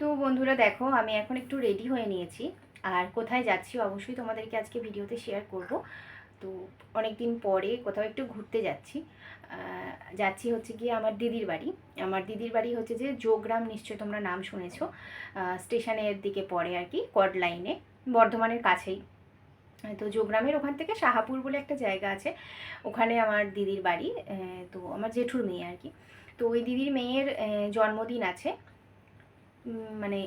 তো বন্ধুরা দেখো, আমি এখন একটু রেডি হয়ে নিয়েছি। আর কোথায় যাচ্ছি অবশ্যই তোমাদেরকে আজকে ভিডিওতে শেয়ার করব। তো অনেক দিন পরে কোথাও একটু ঘুরতে যাচ্ছি। যাচ্ছি হচ্ছে গিয়ে আমার দিদির বাড়ি। আমার দিদির বাড়ি হচ্ছে যে যোগগ্রাম নিশ্চয়ই তোমরা নাম শুনেছো। স্টেশনের দিকে পড়ে আর কি কড লাইনে বর্ধমানের কাছেই। তো যোগগ্রামের ওখান থেকে শাহাপুর বলে একটা জায়গা আছে। ওখানে আমার দিদির বাড়ি। তো আমার জেঠুর মেয়ে আর কি। তো ওই দিদির মেয়ের জন্মদিন আছে। মানে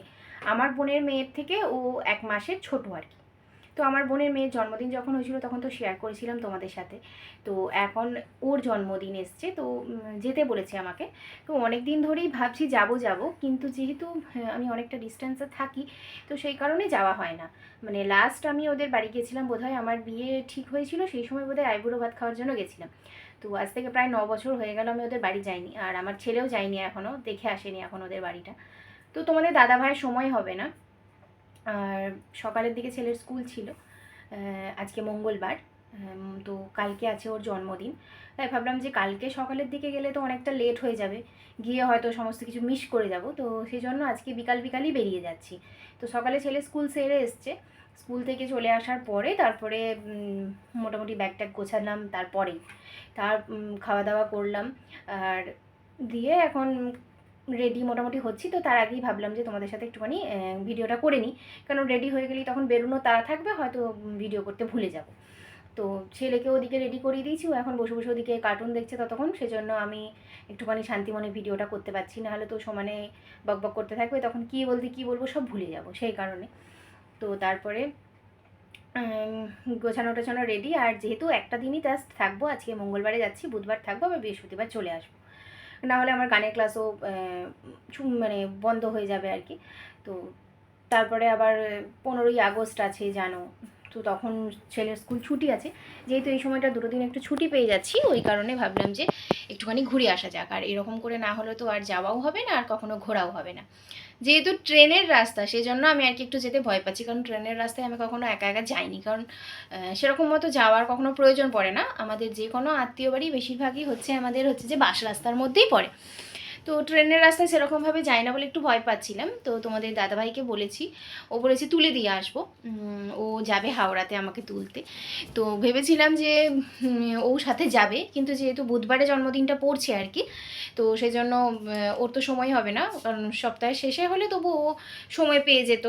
আমার বোনের মেয়ের থেকে ও এক মাসের ছোট আর কি। তো আমার বোনের মেয়ের জন্মদিন যখন হয়েছিল তখন তো শেয়ার করেছিলাম তোমাদের সাথে। তো এখন ওর জন্মদিন এসছে তো যেতে বলেছে আমাকে। তো অনেক দিন ধরেই ভাবছি যাব যাব। কিন্তু যেহেতু হ্যাঁ, আমি অনেকটা ডিস্টেন্সে থাকি তো সেই কারণে যাওয়া হয় না। মানে লাস্ট আমি ওদের বাড়ি গেছিলাম বোধহয় আমার বিয়ে ঠিক হয়েছিল সেই সময় বোধহয় আইবুড়ো ভাত খাওয়ার জন্য গেছিলাম। তো আজ থেকে প্রায় ন বছর হয়ে গেল আমি ওদের বাড়ি যাইনি। আর আমার ছেলেও যায়নি এখনও দেখে আসেনি এখন ওদের বাড়িটা। তো তোমাদের দাদা ভাইয়ের সময় হবে না। আর সকালের দিকে ছেলের স্কুল ছিল আজকে মঙ্গলবার তো কালকে আছে ওর জন্মদিন। তাই ভাবলাম যে কালকে সকালের দিকে গেলে তো অনেকটা লেট হয়ে যাবে, গিয়ে হয়তো সমস্ত কিছু মিস করে যাব। তো সেই জন্য আজকে বিকাল বিকালই বেরিয়ে যাচ্ছি। তো সকালে ছেলে স্কুল সেরে এসছে। স্কুল থেকে চলে আসার পরে তারপরে মোটামুটি ব্যাগ ট্যাগ গোছালাম, তারপরেই। তার খাওয়া দাওয়া করলাম। আর দিয়ে এখন রেডি মোটামুটি হচ্ছি, তো তার আগেই ভাবলাম যে তোমাদের সাথে একটুখানি ভিডিওটা করে নিই। কারণ রেডি হয়ে গেলেই তখন বেরোনো, তারা থাকবে, হয়তো ভিডিও করতে ভুলে যাব। তো ছেলেকে ওদিকে রেডি করিয়ে দিয়েছি, ও এখন বসে বসে ওদিকে কার্টুন দেখছে ততক্ষণ, সেজন্য আমি একটুখানি শান্তি মনে ভিডিওটা করতে পারছি। না হলে তো সমানে বকবক করতে থাকবে, তখন কী বলতে কী বলব সব ভুলে যাব সেই কারণে। তো তারপরে গোছানো টোছানো রেডি আর যেহেতু একটা দিনই জাস্ট থাকব, আজকে মঙ্গলবারে যাচ্ছি, বুধবার থাকব, আবার বৃহস্পতিবার চলে আসব। না হলে আমার গানের ক্লাসও মানে বন্ধ হয়ে যাবে আর কি। তো তারপরে আবার পনেরোই আগস্ট আছে জানো। তো তখন ছেলের স্কুল ছুটি আছে। যেহেতু এই সময়টা দুটো দিন একটু ছুটি পেয়ে যাচ্ছি, ওই কারণে ভাবলাম যে একটুখানি ঘুরে আসা যাক। আর এরকম করে না হলে তো আর যাওয়াও হবে না, আর কখনো ঘোরাও হবে না। যেহেতু ট্রেনের রাস্তা সেই জন্য আমি আর কি একটু যেতে ভয় পাচ্ছি। কারণ ট্রেনের রাস্তায় আমি কখনো একা একা যাইনি। কারণ সেরকম মতো যাওয়ার কখনো প্রয়োজন পড়ে না। আমাদের যে কোনো আত্মীয় বাড়ি বেশিরভাগই হচ্ছে আমাদের হচ্ছে যে বাস রাস্তার মধ্যেই পড়ে। তো ট্রেনের রাস্তায় সেরকমভাবে যাই না বলে একটু ভয় পাচ্ছিলাম। তো তোমাদের দাদাভাইকে বলেছি, ও বলেছে তুলে দিয়ে আসব। ও যাবে হাওড়াতে আমাকে তুলতে। তো ভেবেছিলাম যে ও সাথে যাবে, কিন্তু যেহেতু বুধবারে জন্মদিনটা পড়ছে আর কি, তো সেই জন্য ওর তো সময় হবে না, কারণ সপ্তাহের শেষে হলে তবু ও সময় পেয়ে যেত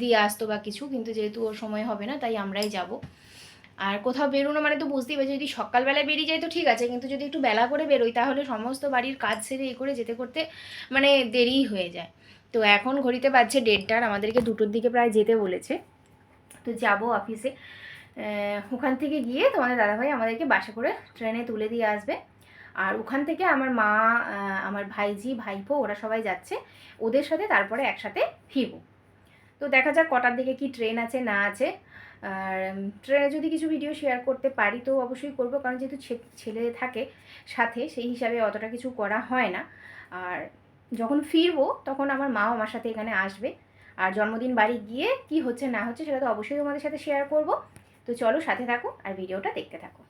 দিয়ে আসতো বা কিছু, কিন্তু যেহেতু ওর সময় হবে না, তাই আমরাই যাব। আর কোথাও বেরোনো মানে তো বুঝতেই পারছি, যদি সকালবেলায় বেরিয়ে যাই তো ঠিক আছে, কিন্তু যদি একটু বেলা করে বেরোই, তাহলে সমস্ত বাড়ির কাজ সেরে এ করে যেতে করতে মানে দেরিই হয়ে যায়। তো এখন ঘড়িতে বাজছে দেড়টার আমাদেরকে দুটোর দিকে প্রায় যেতে বলেছে। তো যাব অফিসে ওখান থেকে গিয়ে তোমাদের দাদাভাই আমাদেরকে বাসে করে ট্রেনে তুলে দিয়ে আসবে। আর ওখান থেকে আমার মা আমার ভাইজি, ভাইপো ওরা সবাই যাচ্ছে। ওদের সাথে তারপরে একসাথে ফিরবো। তো দেখা যাক কটার দিকে কি ট্রেন আছে, না আছে। আর ট্রেনে যদি কিছু ভিডিও শেয়ার করতে পারি তো অবশ্যই করব, কারণ যেহেতু ছেলে থাকে সাথে, সেই হিসাবে অতটা কিছু করা হয় না। আর যখন ফিরবো, তখন আমার মাও আমার সাথে এখানে আসবে। আর জন্মদিন বাড়ি গিয়ে কি হচ্ছে না হচ্ছে সেটা তো অবশ্যই তোমাদের সাথে শেয়ার করব। তো চলো সাথে থাকো আর ভিডিওটা দেখতে থাকো।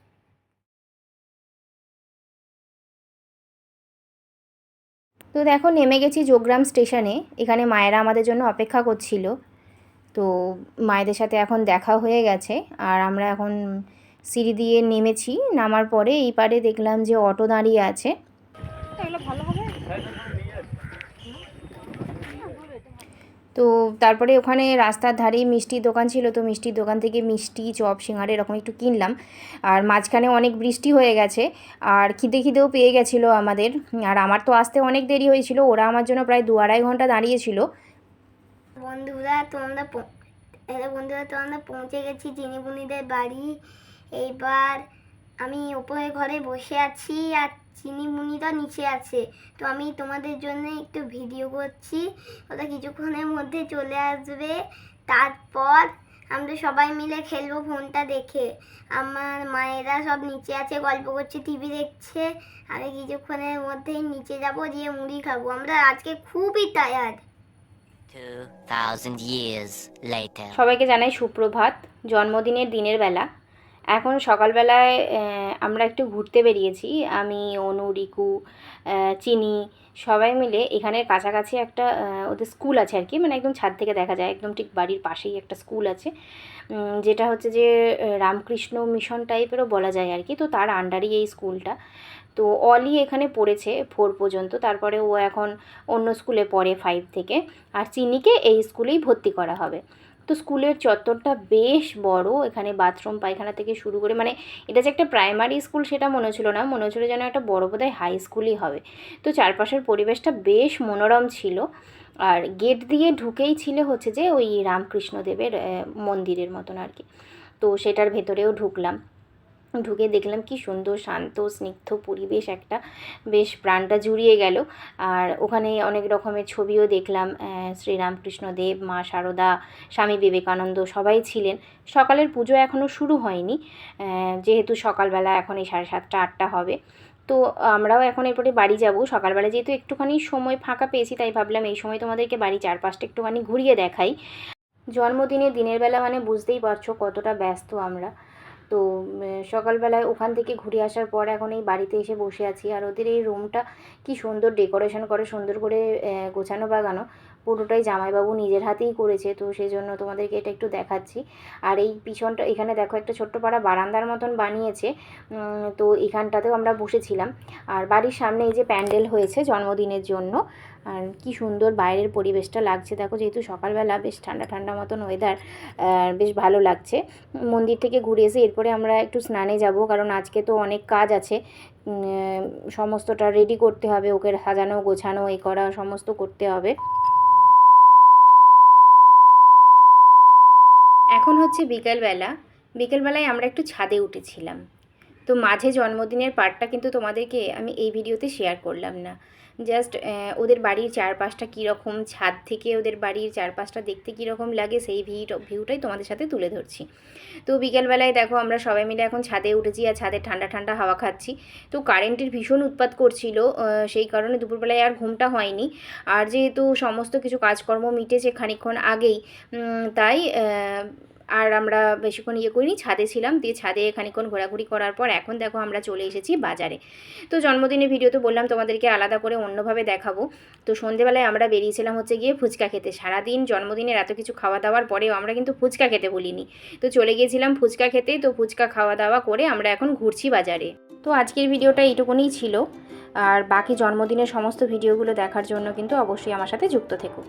তো দেখো, নেমে গেছি যোগগ্রাম স্টেশনে। এখানে মায়েরা আমাদের জন্য অপেক্ষা করছিল। তো মায়েদের সাথে এখন দেখা হয়ে গেছে আর আমরা এখন সিঁড়ি দিয়ে নেমেছি। নামার পরে এই পারে দেখলাম যে অটো দাঁড়িয়ে আছে। তো তারপরে ওখানে রাস্তার ধারেই মিষ্টির দোকান ছিল তো মিষ্টির দোকান থেকে মিষ্টি চপ সিঙ্গারা এরকম একটু কিনলাম। আর মাঝখানে অনেক বৃষ্টি হয়ে গেছে আর খিদে খিদেও পেয়ে গেছিল আমাদের। আর আমার তো আসতে অনেক দেরি হয়েছিল ওরা আমার জন্য প্রায় দু আড়াই ঘণ্টা দাঁড়িয়েছিল। বন্ধুরা তোমরা হ্যালো বন্ধুরা তোমরা পৌঁছে গেছি চিনিবুনিদের বাড়ি। এইবার আমি ওপরে ঘরে বসে আছি আর চিনিমুনিরা নিচে আছে। তো আমি তোমাদের জন্য একটু ভিডিও করছি। ওরা কিছুক্ষণের মধ্যে চলে আসবে। তারপর আমরা সবাই মিলে খেলব ফোনটা দেখে। আমার মায়েরা সব নিচে আছে গল্প করছে টিভি দেখছে। আমি কিছুক্ষণের মধ্যেই নিচে যাব দিয়ে মুড়ি খাব। আমরা আজকে খুবই টায়ার্ড 2,000 years later. সবাইকে জানাই সুপ্রভাত। জন্মদিনের দিনের বেলা এখন সকালবেলায় আমরা একটু ঘুরতে বেরিয়েছি। আমি, অনু, রিকু চিনি সবাই মিলে এখানের কাছাকাছি একটা ওদের স্কুল আছে আর কি। মানে একদম ছাদ থেকে দেখা যায়। একদম ঠিক বাড়ির পাশেই একটা স্কুল আছে। যেটা হচ্ছে যে রামকৃষ্ণ মিশন টাইপেরও বলা যায় আর কি। তো তার আন্ডারই এই স্কুলটা। তো অলি এখানে পড়েছে ফোর পর্যন্ত। তারপরে ও এখন অন্য স্কুলে পড়ে ফাইভ থেকে। আর চিনিকে এই স্কুলেই ভর্তি করা হবে। তো স্কুলের চত্বরটা বেশ বড়, এখানে বাথরুম, পায়খানা থেকে শুরু করে মানে এটা যে একটা প্রাইমারি স্কুল সেটা মনে হচ্ছিল না, মনে হচ্ছিল যেন একটা বড় বোধহয় হাই স্কুলই হবে। তো চারপাশের পরিবেশটা বেশ মনোরম ছিল। আর গেট দিয়ে ঢুকেই ছিল হচ্ছে যে ওই রামকৃষ্ণদেবের মন্দিরের মতন আর কি। তো সেটার ভেতরেও ঢুকলাম। ঢুকে দেখলাম কি সুন্দর, শান্ত, স্নিগ্ধ পরিবেশ একটা, বেশ প্রাণটা জুড়িয়ে গেল। আর ওখানে অনেক রকমের ছবিও দেখলাম শ্রীরামকৃষ্ণদেব, মা শারদা স্বামী বিবেকানন্দ সবাই ছিলেন। সকালের পুজো এখনও শুরু হয়নি যেহেতু সকালবেলা এখন এই সাড়ে সাতটা, আটটা হবে। তো আমরাও এখন এরপরে বাড়ি যাব। সকালবেলা যেহেতু একটুখানি সময় ফাঁকা পেয়েছি, তাই ভাবলাম এই সময় তোমাদেরকে বাড়ি চারপাশটা একটুখানি ঘুরিয়ে দেখাই। জন্মদিনে দিনের বেলা মানে বুঝতেই পারছ কতটা ব্যস্ত আমরা। তো সকালবেলায় ওখান থেকে ঘুরে আসার পর এখন এই বাড়িতে এসে বসে আছি। আর ওদের এই রুমটা কি সুন্দর ডেকোরেশন করে, সুন্দর করে গোছানো বাগানো। পুরোটাই জামাইবাবু নিজের হাতেই করেছে, তো সেই জন্য তোমাদেরকে এটা একটু দেখাচ্ছি। আর এই পিছনটা, এখানে দেখো একটা ছোট্ট পাড়া বারান্দার মতন বানিয়েছে তো এখানটাতেও আমরা বসেছিলাম। আর বাড়ির সামনে এই যে প্যান্ডেল হয়েছে জন্মদিনের জন্য, আর কি সুন্দর বাইরের পরিবেশটা লাগছে। দেখো যেহেতু সকালবেলা বেশ ঠান্ডা ঠান্ডা মতন ওয়েদার বেশ ভালো লাগছে। মন্দির থেকে ঘুরে এসে এরপরে আমরা একটু স্নানে যাব, কারণ আজকে তো অনেক কাজ আছে। সমস্তটা রেডি করতে হবে, ওকে সাজানো গোছানো এ করা সমস্ত করতে হবে। এখন হচ্ছে বিকেলবেলা। বিকেলবেলায় আমরা একটু ছাদে উঠেছিলাম। তো মাঝে জন্মদিনের পার্টটা কিন্তু তোমাদেরকে আমি এই ভিডিওতে শেয়ার করলাম না। জাস্ট ওদের বাড়ির চারপাশটা কীরকম, ছাদ থেকে ওদের বাড়ির চারপাশটা দেখতে কীরকম লাগে, সেই ভিউ ভিউটাই তোমাদের সাথে তুলে ধরছি। তো বিকেলবেলায় দেখো আমরা সবাই মিলে এখন ছাদে উঠেছি আর ছাদে ঠান্ডা ঠান্ডা হাওয়া খাচ্ছি। তো কারেন্টের ভীষণ উৎপাত করছিল সেই কারণে দুপুরবেলায় আর ঘুমটা হয়নি। আর যেহেতু সমস্ত কিছু কাজকর্ম মিটেছে খানিকক্ষণ আগেই তাই আর আমরা বেশিক্ষণ ইয়ে করিনি, ছাদে ছিলাম, দিয়ে ছাদে খানিকক্ষণ ঘোরাঘুরি করার পর এখন দেখো আমরা চলে এসেছি বাজারে। তো জন্মদিনের ভিডিও তো বললাম তোমাদেরকে আলাদা করে অন্যভাবে দেখাবো। তো সন্ধেবেলায় আমরা বেরিয়েছিলাম হচ্ছে গিয়ে ফুচকা খেতে। সারাদিন জন্মদিনের এত কিছু খাওয়া দাওয়ার পরেও আমরা কিন্তু ফুচকা খেতে বলিনি তো চলে গিয়েছিলাম ফুচকা খেতে, তো ফুচকা খাওয়া দাওয়া করে আমরা এখন ঘুরছি বাজারে। তো আজকের ভিডিওটা এইটুকুনিই ছিল। আর বাকি জন্মদিনের সমস্ত ভিডিওগুলো দেখার জন্য কিন্তু অবশ্যই আমার সাথে যুক্ত থেকো।